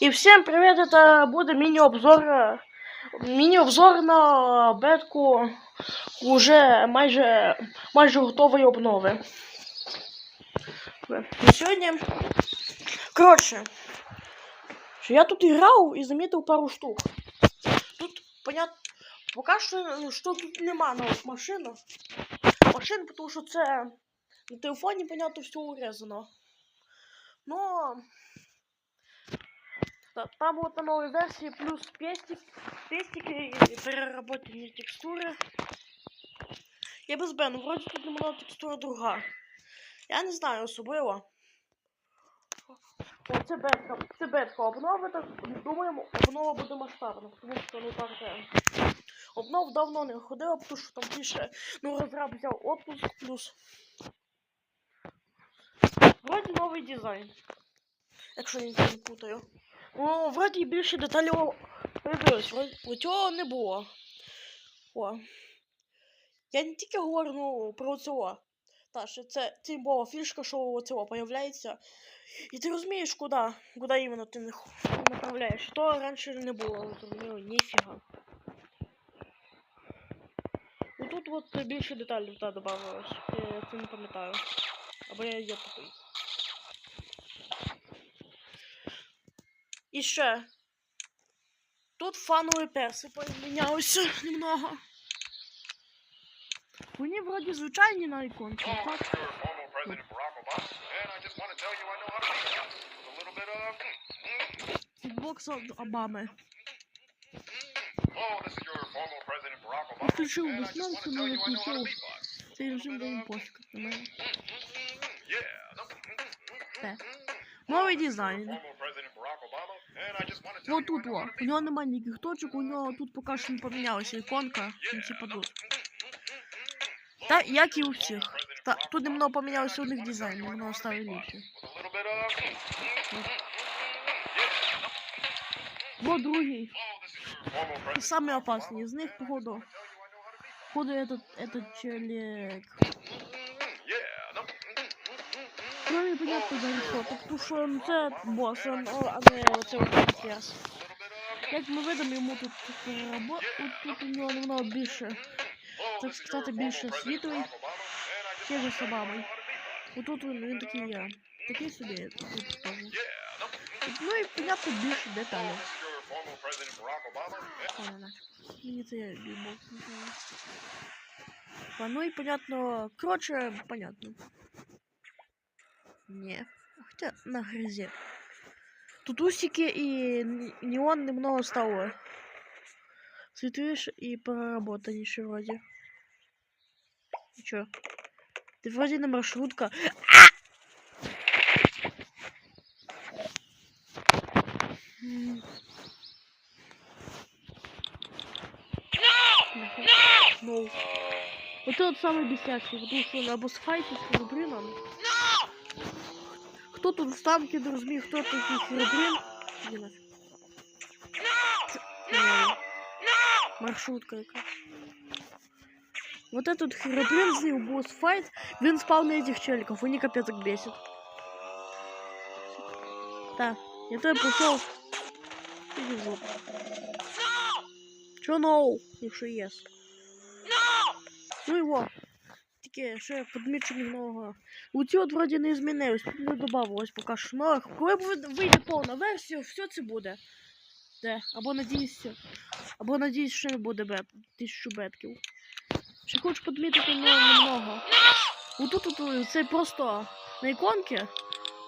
И всем привет, это будет мини-обзор, э, мини-обзор на бетку уже майже, майже готової обнови. І сьогодні, коротше, що я тут грав і замітив пару штук. Тут, понятно, поки що, ну, що тут нема нових машин. Машин, тому що це на телефоні, понятно, все урезано. Но Та- Там вот на новой версии плюс пестик, пестики и переработанные текстуры. Я без Бену, вроде тут немного текстура друга. Я не знаю особливо. О, це бетка, це бетка. Обнова, так, думаємо, обнова буде масштабна, тому що ну так же. Обнов давно не ходила, тому що там більше, ну розраб взяв отпуск плюс. Вроді новий дизайн. Якщо я нічого не путаю. Ну, вроді більше. Вроді у цього не було. О. Я не тільки говорю ну, про цього. Та, що це тимбова фішка, що у цього появляється. І ти розумієш, куди, куди іменно ти не направляєш. То раніше не було, зрозуміло, ніфіга. І тут от більше деталей та додавалось. Я це не пам'ятаю. Або я є тупий. І ще. Тут фанові перси помінялися немного. Вони вроді звичайні на іконці, Oh, так? mm, mm, Футбокс Обами. Oh, Obama, Включив веснянку, але to включив цей режим їм пофіг на мене. Новий дизайн. Вот you I тут know о. how to У нього немає ніяких точок, у нього тут поки що не помінялася іконка. Ну, типа тут. Та як і у всіх. Та, тут немного помінялося у них дизайн, немного стали ліпше. with a little bit of. Бо другий. Oh, this is your former President Самый Barack опасный Obama, из них, and I just походу. wanna tell you I know how to beatbox. Походу этот, этот челик. Ну непонятно за що, тому що ну, це бос, а не оце от перс. Як ми видимо, йому тут перерабо... тут у нього немного більше, так сказати, більше світовий, ніж з Обамою. Отут він, він такий є. Такий собі тут теж. Ну і понятно більше деталей. Мені це не. А, Ну і понятно. Коротше, понятно. Не. Хотя на грязи. Тут усики и неон немного стало. Светлейше и проработаннейше вроде. И чё? Ты вроде на маршрутка. Ну. Вот это вот самый бесячий, потому что он або сфайтить с Херобрином. Кто тут в танке, не розумію, хто тут Херобрин? Іди нафіг. Це- Ні. Маршрутка яка. Вот этот Херобрин з ним босс файт, він спав на этих челиков, вони капець як бесит. Так, я тебе пішов. Іди в жопу. Чо ноу, якщо єс? Ну його. Тільки ще подмічу немного. У ці от вроді не змінилось, не додавалось поки що. Ну, коли вийде повна версія, все це буде. Де? Або надіюсь, або надіюсь, що не буде бет, тисячу бетків. Ще хочу подмітити немного. Отут от, це просто на іконки,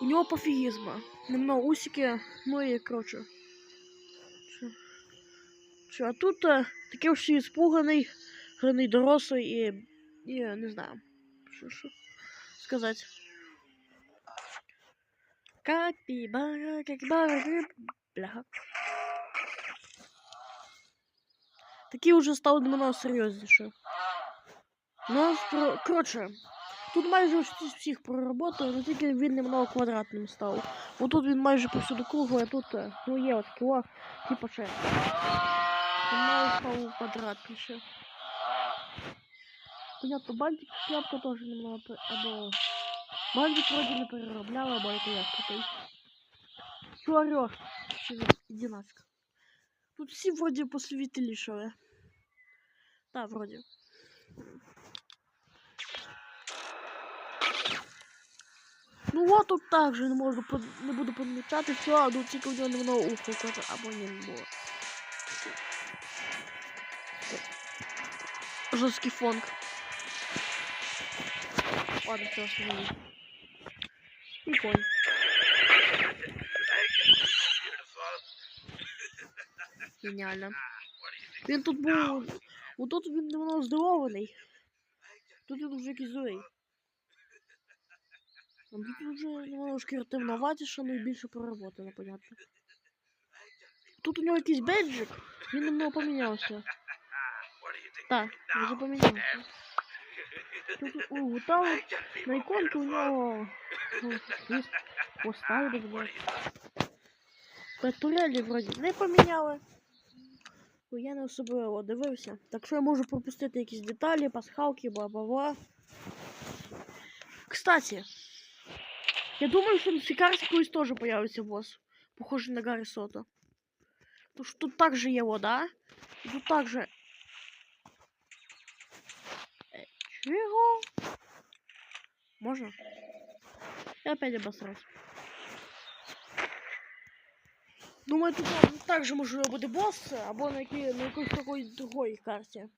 у нього пофігізма. Немного усики, ну і коротше. Що? Що, а тут е, такий всі іспуганий, граний дорослий і, і е, не знаю. Що, що сказать. Капибара, капибара, рыб. Бляха. Такі вже стали немного серйозніше. Ну, про... коротше, тут майже всі, всіх проработали, але тільки він немного квадратним став. Отут він майже повсюди круглий, а тут, е, ну є от кіло, типа ще. Немного став квадратніше Понятно, бантик, шляпка теж немного, пе- або... Бантик вроде не переробляла, або это я такой. Чё орёшь? чи одинадцятка. Тут всі вроді посвітлішали. Так, вроді. Ну от тут також не можу под- не буду помічати, все, ну тільки в нього не воно ухо каже, або не було. Жорсткий фонк. Ладно, все останови. Не понял. Геніально. Він тут був. Отут він давно здивований. Тут він вже якийсь. А тут вже немножко ретивноватіше, ну і більше проработано, понятно. Тут у нього якийсь бейджик, він немного помінявся. Так, вже помінявся. Тут у на іконці у нього поставили, блядь. Турелі вроді не поміняли. Ну, я не особливо дивився. Так що я можу пропустити якісь деталі, пасхалки, бла-бла-бла. Кстати, я думаю, що на Сікарській колись теж появиться босс. Похожий на Гаррі Сота. Потому что тут также є вода. І тут также... Чего? Можно? Я опять обосрался. Думаю, тут а, также можливо буде босс, або на, які, на якійсь такої другої карті.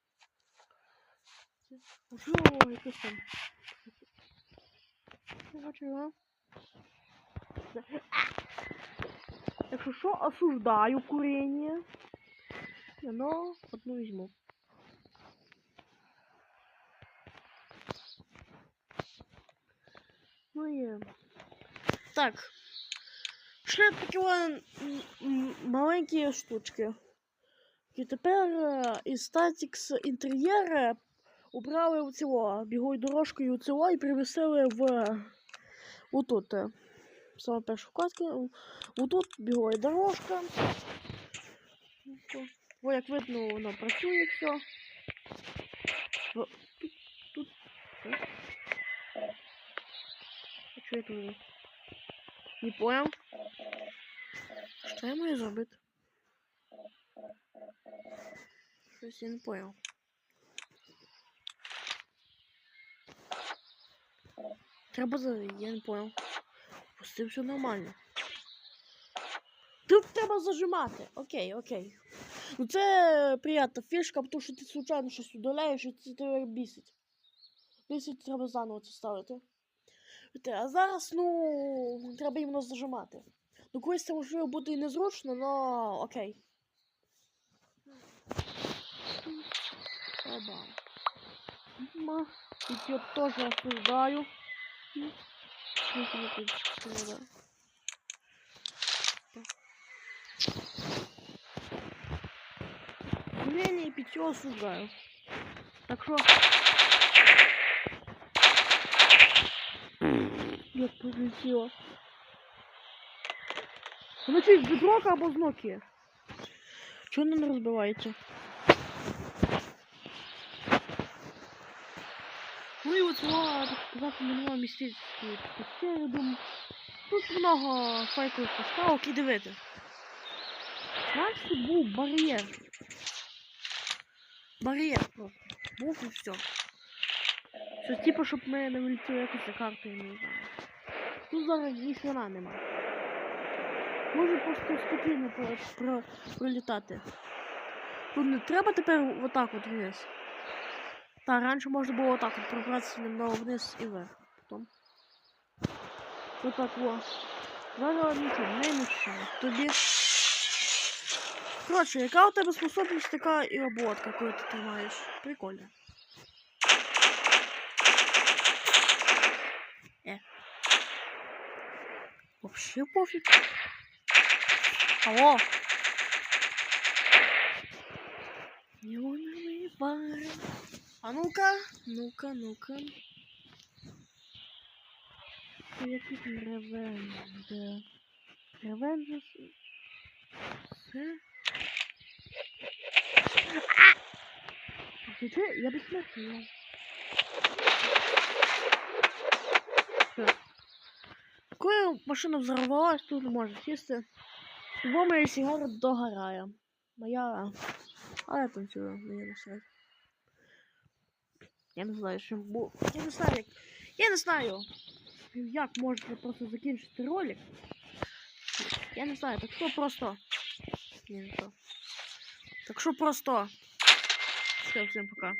Можливо, якось там. Я що, осуждаю курение. Но одну візьму. Ну. Так. Ще такі маленькі штучки. І тепер е, із Statics інтер'єра убрали у цього біговою дорожкою у цього і перевесили в отут. Саме першу вкладку. Отут бігова дорожка. О, як видно, воно працює все. Тут, А я тут? Не понял. Що я маю зробити? Щось я не понял. Треба за... Я не понял. Пустив все нормально. Тут треба зажимати. Окей, окей. Ну це приятна фішка, тому що ти случайно щось удаляєш і це тебе бісить. Бісить треба заново це ставити. А зараз, ну, треба іменно зажимати. Ну, колись це можливо буде і незручно, але окей. Оба. І я теж осуждаю. И питье осуждаю. Так что... Я прилетела. Значить, з бедрока або з Nokia. Чого не розбивається? Ну і от сказати, минулого містечки. Я думаю, тут много фейкових поставок і дивити. Знаєш, тут був бар'єр. Бар'єр просто. Був і все. Що типу, щоб ми не вилетіли якось за картою, не знаю. Тут зараз ні хрена нема. Може просто спокійно про, про, пролітати. Тут не треба тепер отак от вниз. Та раніше можна було отак от пробратися немного вниз і вверх. Потім. Отак во. Зараз нічого не мішає. Тобі. Коротше, яка у тебе способність, така і обводка, яку ти тримаєш. Прикольно. вообще пофиг. Алло. Неоновые пары. А ну-ка, ну-ка, ну-ка. А! Я тут ревенда. Ревенджа. Ревенджа. Ты что? Я бессмертный. Коли машина взорвалась, тут може сісти. Бо моя сігара догорає. Моя. А я танцюю, мені насрать. Я не знаю, що бу. Я не знаю, як. Я не знаю, як можна просто закінчити ролик. Я не знаю, так що просто. Ні, не то. Так що просто. Все, всім пока.